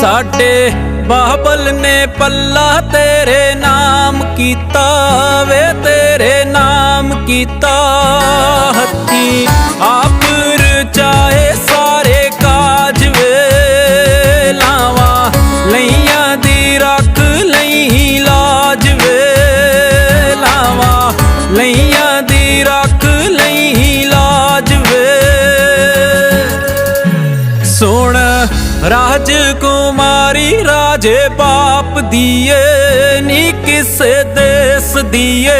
ਸਾਡੇ ਬਾਬਲ ਨੇ ਪੱਲਾ ਤੇਰੇ ਨਾਮ ਕੀਤਾ ਵੇ, ਤੇਰੇ ਨਾਮ ਕੀਤਾ ਹੱਥੀ। ਆਪ ਰਚਾਏ ਸਾਰੇ ਕਾਜ ਵੇ ਲਾਵਾਂ ਲਈਆਂ ਦੀ ਰੱਖ ਲਈ ਲਾਜ ਵੇ ਲਾਵਾਂ ਲਈਆਂ ਦੀ ਰੱਖ ਲਈ ਲਾਜ ਵੇ। ਸੁਣ ਰਾਜਕੁਮਾਰੀ ਰਾਜੇ ਬਾਪ ਦੀਏ ਨੀ ਕਿਸੇ ਦੇਸ ਦੀਏ।